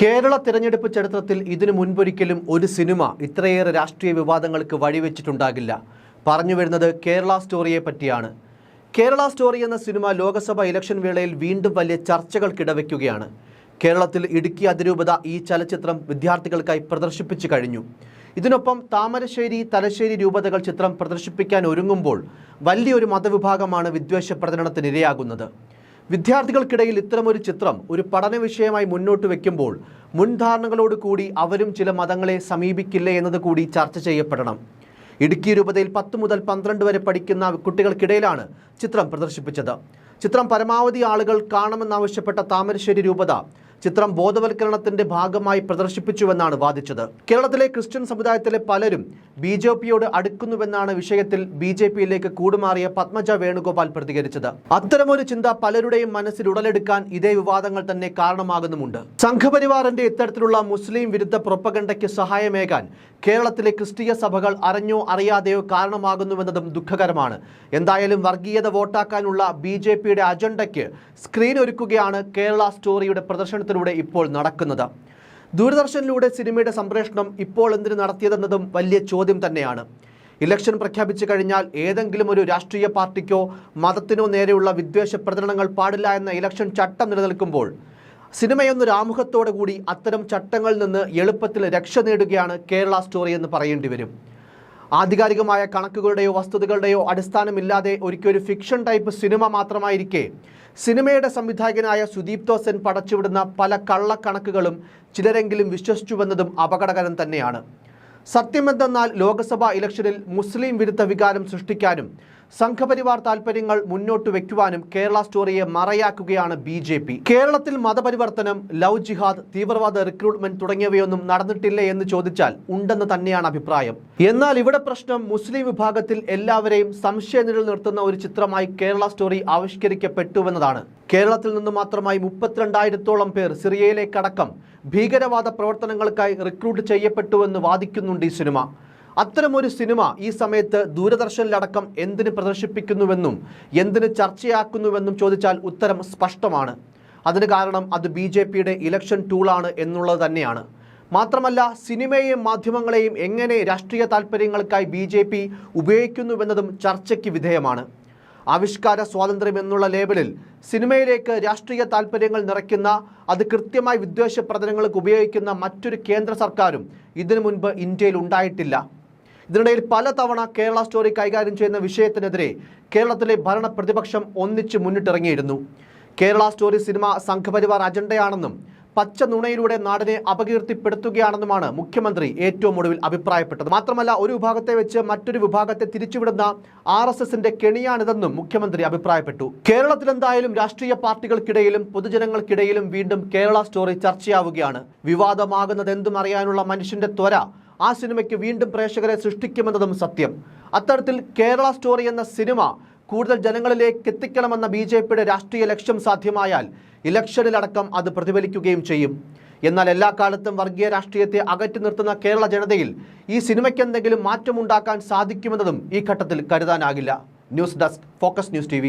കേരള തിരഞ്ഞെടുപ്പ് ചരിത്രത്തിൽ ഇതിനു മുൻപൊരിക്കലും ഒരു സിനിമ ഇത്രയേറെ രാഷ്ട്രീയ വിവാദങ്ങൾക്ക് വഴിവെച്ചിട്ടുണ്ടാകില്ല. പറഞ്ഞു വരുന്നത് കേരള സ്റ്റോറിയെ പറ്റിയാണ്. കേരള സ്റ്റോറി എന്ന സിനിമ ലോക്സഭ ഇലക്ഷൻ വേളയിൽ വീണ്ടും വലിയ ചർച്ചകൾക്കിടവയ്ക്കുകയാണ് കേരളത്തിൽ ഇടുക്കി അതിരൂപത ഈ ചലച്ചിത്രം വിദ്യാർത്ഥികൾക്കായി പ്രദർശിപ്പിച്ചു കഴിഞ്ഞു. ഇതിനൊപ്പം താമരശ്ശേരി തലശ്ശേരി രൂപതകൾ ചിത്രം പ്രദർശിപ്പിക്കാൻ ഒരുങ്ങുമ്പോൾ വലിയൊരു മതവിഭാഗമാണ് വിദ്വേഷ പ്രചരണത്തിനിരയാകുന്നത്. വിദ്യാർത്ഥികൾക്കിടയിൽ ഇത്തരമൊരു ചിത്രം ഒരു പഠന വിഷയമായി മുന്നോട്ട് വെക്കുമ്പോൾ മുൻധാരണകളോട് കൂടി അവരും ചില മതങ്ങളെ സമീപിക്കില്ല എന്നത് കൂടി ചർച്ച ചെയ്യപ്പെടണം. ഇടുക്കി രൂപതയിൽ പത്ത് മുതൽ പന്ത്രണ്ട് വരെ പഠിക്കുന്ന കുട്ടികൾക്കിടയിലാണ് ചിത്രം പ്രദർശിപ്പിച്ചത്. ചിത്രം പരമാവധി ആളുകൾ കാണുമെന്നാവശ്യപ്പെട്ട താമരശ്ശേരി രൂപത ചിത്രം ബോധവൽക്കരണത്തിന്റെ ഭാഗമായി പ്രദർശിപ്പിച്ചുവെന്നാണ് വാദിച്ചത്. കേരളത്തിലെ ക്രിസ്ത്യൻ സമുദായത്തിലെ പലരും ബി ജെ പിയോട് അടുക്കുന്നുവെന്നാണ് വിഷയത്തിൽ ബി ജെ പിയിലേക്ക് കൂടുമാറിയ പത്മജ വേണുഗോപാൽ പ്രതികരിച്ചത്. അത്തരമൊരു ചിന്ത പലരുടെയും മനസ്സിൽ ഉടലെടുക്കാൻ ഇതേ വിവാദങ്ങൾ തന്നെ കാരണമാകുന്നുമുണ്ട്. സംഘപരിവാറിന്റെ ഇത്തരത്തിലുള്ള മുസ്ലിം വിരുദ്ധ പ്രൊപ്പഗണ്ടയ്ക്ക് സഹായമേകാൻ കേരളത്തിലെ ക്രിസ്തീയ സഭകൾ അറിഞ്ഞോ അറിയാതെയോ കാരണമാകുന്നുവെന്നതും ദുഃഖകരമാണ്. എന്തായാലും വർഗീയത വോട്ടാക്കാനുള്ള ബി ജെ പിയുടെ അജണ്ടയ്ക്ക് സ്ക്രീൻ ഒരുക്കുകയാണ് കേരള സ്റ്റോറിയുടെ പ്രദർശനത്തിലൂടെ ഇപ്പോൾ നടക്കുന്നത്. ദൂരദർശനിലൂടെ സിനിമയുടെ സംപ്രേഷണം ഇപ്പോൾ എന്തിനു നടത്തിയതെന്നതും വലിയ ചോദ്യം തന്നെയാണ്. ഇലക്ഷൻ പ്രഖ്യാപിച്ചു കഴിഞ്ഞാൽ ഏതെങ്കിലും ഒരു രാഷ്ട്രീയ പാർട്ടിക്കോ മതത്തിനോ നേരെയുള്ള വിദ്വേഷ പ്രചരണങ്ങൾ പാടില്ല എന്ന ഇലക്ഷൻ ചട്ടം നിലനിൽക്കുമ്പോൾ സിനിമയൊന്നൊരു ആമുഖത്തോടു കൂടി അത്തരം ചട്ടങ്ങളിൽ നിന്ന് എളുപ്പത്തിൽ രക്ഷ നേടുകയാണ് കേരള സ്റ്റോറി എന്ന് പറയേണ്ടി വരും. ആധികാരികമായ കണക്കുകളുടെയോ വസ്തുതകളുടെയോ അടിസ്ഥാനമില്ലാതെ ഒരിക്കലും ഫിക്ഷൻ ടൈപ്പ് സിനിമ മാത്രമായിരിക്കെ സിനിമയുടെ സംവിധായകനായ സുദീപ് തോസൻ പടച്ചുവിടുന്ന പല കള്ളക്കണക്കുകളും ചിലരെങ്കിലും വിശ്വസിച്ചുവെന്നതും അപകടകരം തന്നെയാണ്. സത്യമെന്തെന്നാൽ ലോക്സഭാ ഇലക്ഷനിൽ മുസ്ലിം വിരുദ്ധ വികാരം സൃഷ്ടിക്കാനും സംഘപരിവാർ താൽപര്യങ്ങൾ മുന്നോട്ട് വെക്കുവാനും കേരള സ്റ്റോറിയെ മറയാക്കുകയാണ് ബി ജെ പി. കേരളത്തിൽ മതപരിവർത്തനം ലവ് ജിഹാദ് തീവ്രവാദ റിക്രൂട്ട്മെന്റ് തുടങ്ങിയവയൊന്നും നടന്നിട്ടില്ലേ എന്ന് ചോദിച്ചാൽ ഉണ്ടെന്ന് തന്നെയാണ് അഭിപ്രായം. എന്നാൽ ഇവിടെ പ്രശ്നം മുസ്ലിം വിഭാഗത്തിൽ എല്ലാവരെയും സംശയ നിർത്തുന്ന ഒരു ചിത്രമായി കേരള സ്റ്റോറി ആവിഷ്കരിക്കപ്പെട്ടുവെന്നതാണ്. കേരളത്തിൽ നിന്ന് മാത്രമായി മുപ്പത്തിരണ്ടായിരത്തോളം പേർ സിറിയയിലേക്കടക്കം ഭീകരവാദ പ്രവർത്തനങ്ങൾക്കായി റിക്രൂട്ട് ചെയ്യപ്പെട്ടുവെന്ന് വാദിക്കുന്നുണ്ട് ഈ സിനിമ. അത്തരമൊരു സിനിമ ഈ സമയത്ത് ദൂരദർശനിലടക്കം എന്തിന് പ്രദർശിപ്പിക്കുന്നുവെന്നും എന്തിന് ചർച്ചയാക്കുന്നുവെന്നും ചോദിച്ചാൽ ഉത്തരം സ്പഷ്ടമാണ്. അതിന് കാരണം അത് ബി ജെ പിയുടെ ഇലക്ഷൻ ടൂളാണ് എന്നുള്ളത് തന്നെയാണ്. മാത്രമല്ല സിനിമയെയും മാധ്യമങ്ങളെയും എങ്ങനെ രാഷ്ട്രീയ താൽപ്പര്യങ്ങൾക്കായി ബി ജെ പി ഉപയോഗിക്കുന്നുവെന്നതും ചർച്ചയ്ക്ക് വിധേയമാണ്. ആവിഷ്കാര സ്വാതന്ത്ര്യം എന്നുള്ള ലേബലിൽ സിനിമയിലേക്ക് രാഷ്ട്രീയ താൽപ്പര്യങ്ങൾ നിറയ്ക്കുന്ന അത് കൃത്യമായി വിദ്വേഷ പ്രചരണങ്ങൾക്ക് ഉപയോഗിക്കുന്ന മറ്റൊരു കേന്ദ്ര സർക്കാരും ഇതിനു മുൻപ് ഇന്ത്യയിൽ ഉണ്ടായിട്ടില്ല. ഇതിനിടയിൽ പലതവണ കേരള സ്റ്റോറി കൈകാര്യം ചെയ്യുന്ന വിഷയത്തിനെതിരെ കേരളത്തിലെ ഭരണ പ്രതിപക്ഷം ഒന്നിച്ച് മുന്നിട്ടിറങ്ങിയിരുന്നു. കേരള സ്റ്റോറി സിനിമ സംഘപരിവാർ അജണ്ടയാണെന്നും പച്ച നുണയിലൂടെ നാടിനെ അപകീർത്തിപ്പെടുത്തുകയാണെന്നുമാണ് മുഖ്യമന്ത്രി ഏറ്റവും ഒടുവിൽ അഭിപ്രായപ്പെട്ടത്. മാത്രമല്ല ഒരു വിഭാഗത്തെ വെച്ച് മറ്റൊരു വിഭാഗത്തെ തിരിച്ചുവിടുന്ന ആർ എസ് എസിന്റെ കെണിയാണിതെന്നും മുഖ്യമന്ത്രി അഭിപ്രായപ്പെട്ടു. കേരളത്തിലെന്തായാലും രാഷ്ട്രീയ പാർട്ടികൾക്കിടയിലും പൊതുജനങ്ങൾക്കിടയിലും വീണ്ടും കേരള സ്റ്റോറി ചർച്ചയാവുകയാണ്. വിവാദമാകുന്നത് എന്തും അറിയാനുള്ള മനുഷ്യന്റെ ത്വര ആ സിനിമയ്ക്ക് വീണ്ടും പ്രേക്ഷകരെ സൃഷ്ടിക്കുമെന്നതും സത്യം. അത്തരത്തിൽ കേരള സ്റ്റോറി എന്ന സിനിമ കൂടുതൽ ജനങ്ങളിലേക്ക് എത്തിക്കണമെന്ന ബി ജെ പിയുടെ രാഷ്ട്രീയ ലക്ഷ്യം സാധ്യമായാൽ ഇലക്ഷനിലടക്കം അത് പ്രതിഫലിക്കുകയും ചെയ്യും. എന്നാൽ എല്ലാ കാലത്തും വർഗീയ രാഷ്ട്രീയത്തെ അകറ്റി നിർത്തുന്ന കേരള ജനതയിൽ ഈ സിനിമയ്ക്ക് എന്തെങ്കിലും മാറ്റമുണ്ടാക്കാൻ സാധിക്കുമെന്നതും ഈ ഘട്ടത്തിൽ കരുതാനാകില്ല. News desk focus news T